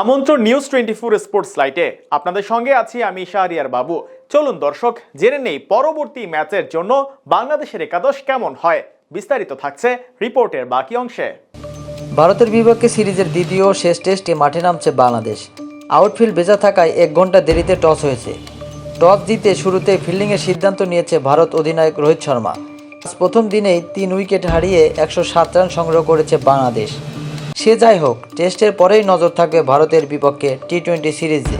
আমন্ত্রণ news twenty four sports লাইটে আপনাদের সঙ্গে আছি আমি শাহরিয়ার বাবু। চলুন দর্শক, জেনে নেই পরবর্তী ম্যাচের জন্য বাংলাদেশের একাদশ কেমন হয়। বিস্তারিত থাকছে রিপোর্টের বাকি অংশে। ভারতের বিপক্ষে সিরিজের দ্বিতীয় শেষ টেস্টে মাঠে নামছে বাংলাদেশ। আউটফিল্ড ভেজা থাকায় এক ঘণ্টা দেরিতে টস হয়েছে। টস জিতে শুরুতে ফিল্ডিংয়ের সিদ্ধান্ত নিয়েছে ভারত অধিনায়ক রোহিত শর্মা। প্রথম দিনেই তিন উইকেট হারিয়ে একশো সাত রান সংগ্রহ করেছে বাংলাদেশ। সে যাই হোক, টেস্টের পরেই নজর থাকবে ভারতের বিপক্ষে টি টোয়েন্টি সিরিজে।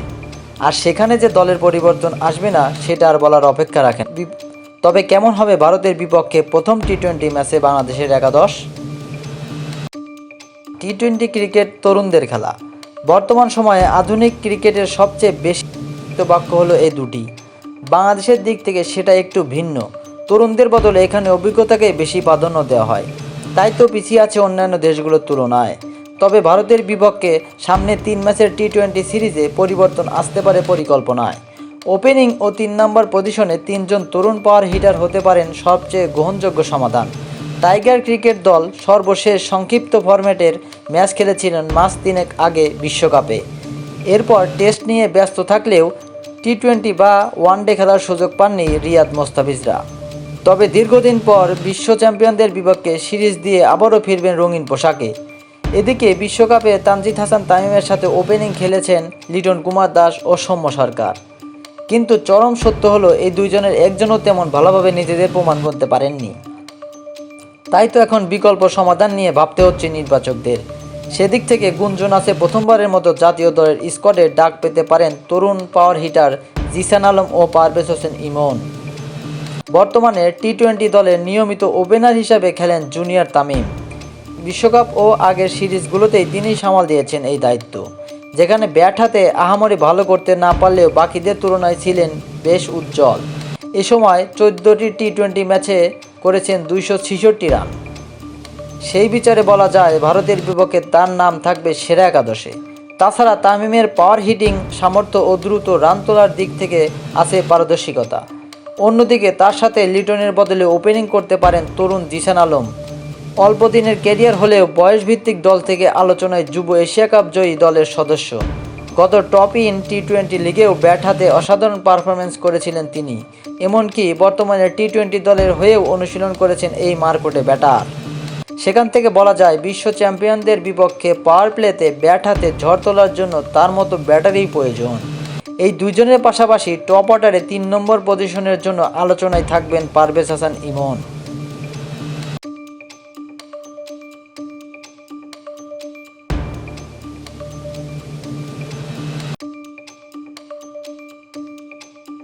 আর সেখানে যে দলের পরিবর্তন আসবে না, সেটা আর বলার অপেক্ষা রাখেন। তবে কেমন হবে ভারতের বিপক্ষে প্রথম টি টোয়েন্টি ম্যাচে বাংলাদেশের একাদশ? টি টোয়েন্টি ক্রিকেট তরুণদের খেলা। বর্তমান সময়ে আধুনিক ক্রিকেটের সবচেয়ে বেশি বাক্য হলো এই দুটি। বাংলাদেশের দিক থেকে সেটা একটু ভিন্ন। তরুণদের বদলে এখানে অভিজ্ঞতাকে বেশি প্রাধান্য দেওয়া হয়। তাই তো পিছিয়ে আছে অন্যান্য দেশগুলোর তুলনায়। তবে ভারতের বিপক্ষে সামনে তিন ম্যাচের টি টোয়েন্টি সিরিজে পরিবর্তন আসতে পারে পরিকল্পনায়। ওপেনিং ও তিন নম্বর পজিশনে তিনজন তরুণ পাওয়ার হিটার হতে পারেন সবচেয়ে গ্রহণযোগ্য সমাধান। টাইগার ক্রিকেট দল সর্বশেষ সংক্ষিপ্ত ফরম্যাটের ম্যাচ খেলেছিলেন মাস তিনেক আগে বিশ্বকাপে। এরপর টেস্ট নিয়ে ব্যস্ত থাকলেও টি টোয়েন্টি বা ওয়ানডে খেলার সুযোগ পাননি রিয়াদ মোস্তাফিজরা। তবে দীর্ঘদিন পর বিশ্ব চ্যাম্পিয়নদের বিপক্ষে সিরিজ দিয়ে আবারও ফিরবেন রঙিন পোশাকে। এদিকে বিশ্বকাপে তানজিদ হাসান তামিমের সাথে ওপেনিং খেলেছেন লিটন কুমার দাস ও সৌম্য সরকার। কিন্তু চরম সত্য হলো, এই দুইজনের একজনও তেমন ভালোভাবে নিজেদের প্রমাণ করতে পারেননি। তাই তো এখন বিকল্প সমাধান নিয়ে ভাবতে হচ্ছে নির্বাচকদের। সেদিক থেকে গুঞ্জন আছে, প্রথমবারের মতো জাতীয় দলের স্কোয়াডে ডাক পেতে পারেন তরুণ পাওয়ার হিটার জিসান আলম ও পারভেজ হোসেন ইমন। বর্তমানে টি টোয়েন্টি দলের নিয়মিত ওপেনার হিসাবে খেলেন জুনিয়র তামিম। বিশ্বকাপ ও আগের সিরিজগুলোতেই তিনিই সামাল দিয়েছেন এই দায়িত্ব, যেখানে ব্যাট হাতে আহামরি ভালো করতে না পারলেও বাকিদের তুলনায় ছিলেন বেশ উজ্জ্বল। এ সময় চোদ্দোটি টি টোয়েন্টি ম্যাচে করেছেন দুইশো ছেষট্টি রান। সেই বিচারে বলা যায়, ভারতের বিপক্ষে তার নাম থাকবে সেরা একাদশে। তাছাড়া তামিমের পাওয়ার হিটিং সামর্থ্য ও দ্রুত রান তোলার দিক থেকে আছে পারদর্শিকতা। অন্যদিকে তার সাথে লিটনের বদলে ওপেনিং করতে পারেন তরুণ জিসান আলম। অল্প দিনের ক্যারিয়ার হলেও বয়সভিত্তিক দল থেকে আলোচনায় যুব এশিয়া কাপ জয়ী দলের সদস্য। গত টপ ইন টি টোয়েন্টি লিগেও ব্যাট হাতে অসাধারণ পারফরমেন্স করেছিলেন তিনি। এমনকি বর্তমানে টি টোয়েন্টি দলের হয়েও অনুশীলন করেছেন এই মারকোটে ব্যাটার। সেখান থেকে বলা যায়, বিশ্ব চ্যাম্পিয়নদের বিপক্ষে পাওয়ার প্লেতে ব্যাট হাতে ঝড় তোলার জন্য তার মতো ব্যাটারই প্রয়োজন। এই দুজনের পাশাপাশি টপ অর্ডারে তিন নম্বর পজিশনের জন্য আলোচনায় থাকবেন পারভেজ হাসান ইমন।